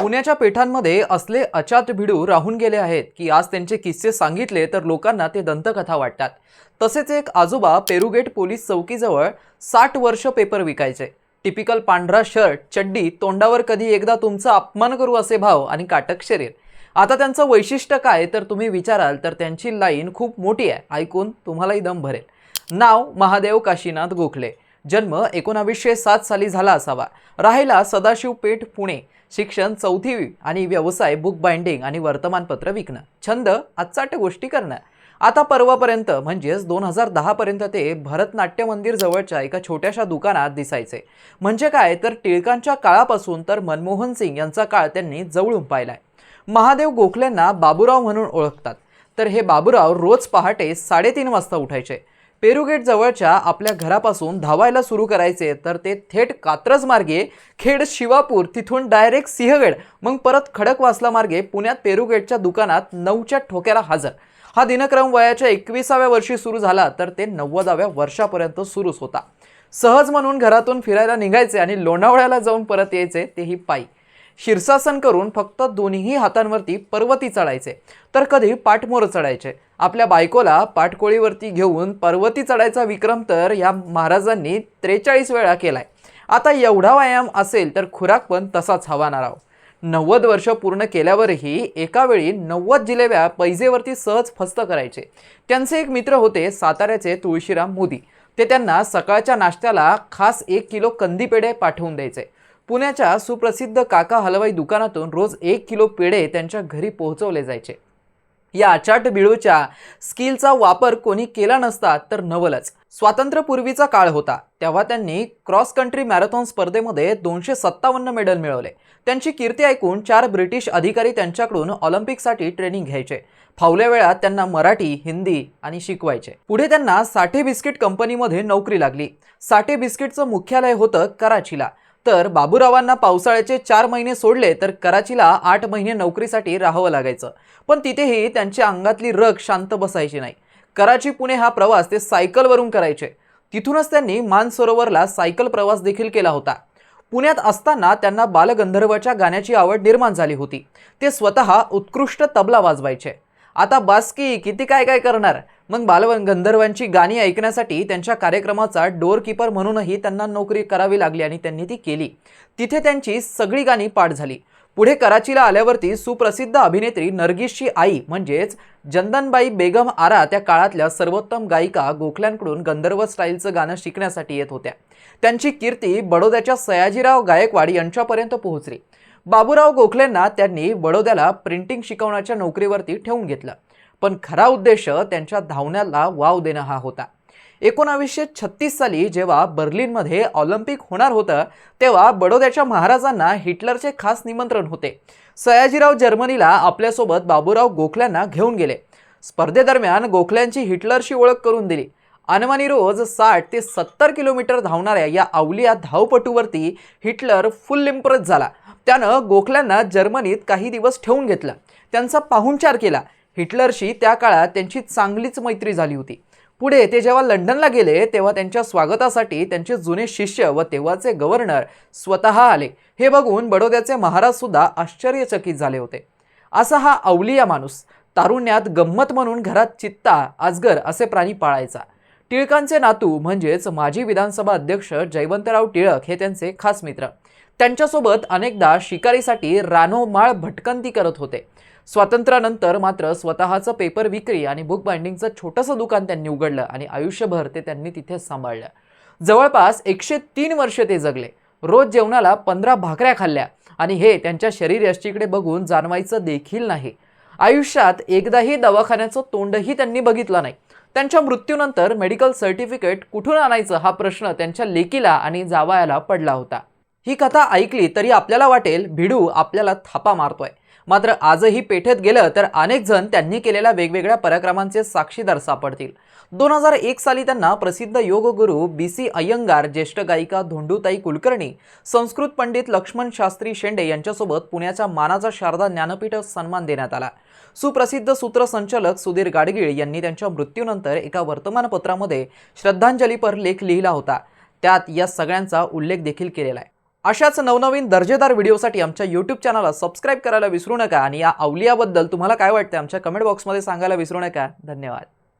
पुण्याच्या पेठांमध्ये असले अचात भिडू राहून गेले आहेत की आज त्यांचे किस्से सांगितले तर लोकांना ते दंतकथा वाटतात. तसेच एक आजोबा पेरुगेट पोलीस चौकीजवळ साठ वर्ष पेपर विकायचे. टिपिकल पांढरा शर्ट चड्डी तोंडावर कधी एकदा तुमचा अपमान करू असे भाव आणि काटक शरीर. आता त्यांचं वैशिष्ट्य काय तर तुम्ही विचाराल तर त्यांची लाईन खूप मोठी आहे. ऐकून तुम्हालाही दम भरेल. नाव महादेव काशीनाथ गोखले. जन्म एकोणावीसशे सात साली झाला असावा. राहिला सदाशिव पेठ पुणे. शिक्षण चौथी आणि व्यवसाय बुक बाइंडिंग आणि वर्तमानपत्र विकणं. छंद आजचाट गोष्टी करणं. आता परवापर्यंत म्हणजेच दोन हजार दहापर्यंत ते भरतनाट्य मंदिर जवळच्या एका छोट्याशा दुकानात दिसायचे. म्हणजे काय? तर टिळकांच्या काळापासून तर मनमोहन सिंग यांचा काळ त्यांनी जवळून पाहिलाय. महादेव गोखलेंना बाबूराव म्हणून ओळखतात. तर हे बाबूराव रोज पहाटे साडेतीन वाजता उठायचे. पेरुगेट जवळच्या आपल्या घरापासून धावायला सुरू करायचे तर ते थेट कात्रज मार्गे खेड शिवापूर तिथून डायरेक्ट सिंहगड मग परत खडकवासला मार्गे पुण्यात पेरुगेटच्या दुकानात नऊच्या ठोक्याला हजर. हा दिनक्रम वयाच्या एकविसाव्या वर्षी सुरू झाला तर ते नव्वदाव्या वर्षापर्यंत सुरूच होता. सहज म्हणून घरातून फिरायला निघायचे आणि लोणावळ्याला जाऊन परत यायचे तेही पायी. शीर्षासन करून फक्त दोन्ही हातांवरती पर्वती चढायचे. तर कधी पाठमोर चढायचे. आपल्या बायकोला पाठकोळीवरती घेऊन पर्वती चढायचा विक्रम तर या महाराजांनी त्रेचाळीस वेळा केलाय. आता एवढा व्यायाम असेल तर खुराक पण तसाच हवा राव नव्वद वर्ष पूर्ण केल्यावरही एकावेळी नव्वद जिलेब्या पैजेवरती सहज फस्त करायचे. त्यांचे एक मित्र होते साताऱ्याचे तुळशीराम मोदी. ते त्यांना सकाळच्या नाश्त्याला खास एक किलो कंदी पेढे पाठवून द्यायचे. पुण्याच्या सुप्रसिद्ध काका हलवाई दुकानातून रोज एक किलो पेढे त्यांच्या घरी पोहोचवले जायचे. या अचाट बिळूच्या स्किलचा वापर कोणी केला नसता तर नवलच. स्वातंत्र्यपूर्वीचा काळ होता तेव्हा त्यांनी क्रॉस कंट्री मॅरेथॉन स्पर्धेमध्ये दोनशे सत्तावन्न मेडल मिळवले. त्यांची कीर्ती ऐकून चार ब्रिटिश अधिकारी त्यांच्याकडून ऑलिम्पिकसाठी ट्रेनिंग घ्यायचे. फावल्या वेळात त्यांना मराठी हिंदी आणि शिकवायचे. पुढे त्यांना साठे बिस्किट कंपनीमध्ये नोकरी लागली. साठे बिस्किटचं मुख्यालय होतं कराचीला. तर बाबूरावांना पावसाळ्याचे चार महिने सोडले तर कराचीला आठ महिने नोकरीसाठी राहावं लागायचं. पण तिथेही त्यांच्या अंगातली रग शांत बसायची नाही. कराची पुणे हा प्रवास ते सायकलवरून करायचे. तिथूनच त्यांनी मानसरोवरला सायकल प्रवास देखील केला होता. पुण्यात असताना त्यांना बालगंधर्वाच्या गाण्याची आवड निर्माण झाली होती. ते स्वतः उत्कृष्ट तबला वाजवायचे. आता बास्की किती काय काय करणार? मग बालवन गंधर्वांची गाणी ऐकण्यासाठी त्यांच्या कार्यक्रमाचा डोअरकीपर म्हणूनही त्यांना नोकरी करावी लागली आणि त्यांनी ती केली. तिथे त्यांची सगळी गाणी पाठ झाली. पुढे कराचीला आल्यावरती सुप्रसिद्ध अभिनेत्री नरगिसची आई म्हणजेच जंदनबाई बेगम आरा त्या काळातल्या सर्वोत्तम गायिका गोखल्यांकडून गंधर्व स्टाईलचं गाणं शिकण्यासाठी येत होत्या. त्यांची कीर्ती बडोद्याच्या सयाजीराव गायकवाड यांच्यापर्यंत पोहोचली. बाबूराव गोखलेंना त्यांनी बडोद्याला प्रिंटिंग शिकवण्याच्या नोकरीवरती ठेवून घेतलं. पण खरा उद्देश त्यांच्या धावण्याला वाव देणं हा होता. एकोणावीसशे छत्तीस साली जेव्हा बर्लिनमध्ये ऑलिम्पिक होणार होतं तेव्हा बडोद्याच्या महाराजांना हिटलरचे खास निमंत्रण होते. सयाजीराव जर्मनीला आपल्यासोबत बाबूराव गोखल्यांना घेऊन गेले. स्पर्धेदरम्यान गोखल्यांची हिटलरशी ओळख करून दिली. अनवानी रोज साठ ते सत्तर किलोमीटर धावणाऱ्या या अवलिया धावपटूवरती हिटलर फुल इम्प्रेस झाला. त्यानं गोखल्यांना जर्मनीत काही दिवस ठेवून घेतलं. त्यांचा पाहुणचार केला. हिटलरशी त्या काळात त्यांची चांगलीच मैत्री झाली होती. पुढे ते जेव्हा लंडनला गेले तेव्हा त्यांच्या स्वागतासाठी त्यांचे जुने शिष्य व तेव्हाचे गव्हर्नर स्वतः आले. हे बघून बडोद्याचे महाराज सुद्धा आश्चर्यचकित झाले होते. असा हा अवलिया माणूस तारुण्यात गंमत म्हणून घरात चित्ता आजगर असे प्राणी पाळायचा. टिळकांचे नातू म्हणजेच माजी विधानसभा अध्यक्ष जयवंतराव टिळक हे त्यांचे खास मित्र. त्यांच्यासोबत अनेकदा शिकारीसाठी रानोमाळ भटकंती करत होते. स्वातंत्र्यानंतर मात्र स्वतःचं पेपर विक्री आणि बुक बाइंडिंगचं छोटंसं दुकान त्यांनी उघडलं आणि आयुष्यभर ते त्यांनी तिथेच सांभाळलं. जवळपास एकशे तीन वर्ष ते जगले. रोज जेवणाला पंधरा भाकऱ्या खाल्ल्या आणि हे त्यांच्या शरीरयष्टीकडे बघून जाणवायचं देखील नाही. आयुष्यात एकदाही दवाखान्याचं तोंडही त्यांनी बघितलं नाही. त्यांच्या मृत्यूनंतर मेडिकल सर्टिफिकेट कुठून आणायचं हा प्रश्न त्यांच्या लेकीला आणि जावायाला पडला होता. ही कथा ऐकली तरी आपल्याला वाटेल भिडू आपल्याला थापा मारतोय. मात्र आजही पेठेत गेलं तर अनेक जण त्यांनी केलेल्या वेगवेगळ्या पराक्रमांचे साक्षीदार सापडतील दोन हजार एक साली त्यांना प्रसिद्ध योगगुरू बी सी अय्यंगार ज्येष्ठ गायिका धोंडूताई कुलकर्णी संस्कृत पंडित लक्ष्मण शास्त्री शेंडे यांच्यासोबत पुण्याच्या मानाचा शारदा ज्ञानपीठ सन्मान देण्यात आला. सुप्रसिद्ध सूत्रसंचालक सुधीर गाडगीळ यांनी त्यांच्या मृत्यूनंतर एका वर्तमानपत्रामध्ये श्रद्धांजलीपर लेख लिहिला होता. त्यात या सगळ्यांचा उल्लेख देखील केलेला आहे. अशाच नवनवीन दर्जेदार व्हिडिओसाठी आमच्या यूट्यूब चॅनलला सबस्क्राईब करायला विसरू नका आणि या अवलियाबद्दल तुम्हाला काय वाटतं आमच्या कमेंट बॉक्समध्ये सांगायला विसरू नका. धन्यवाद.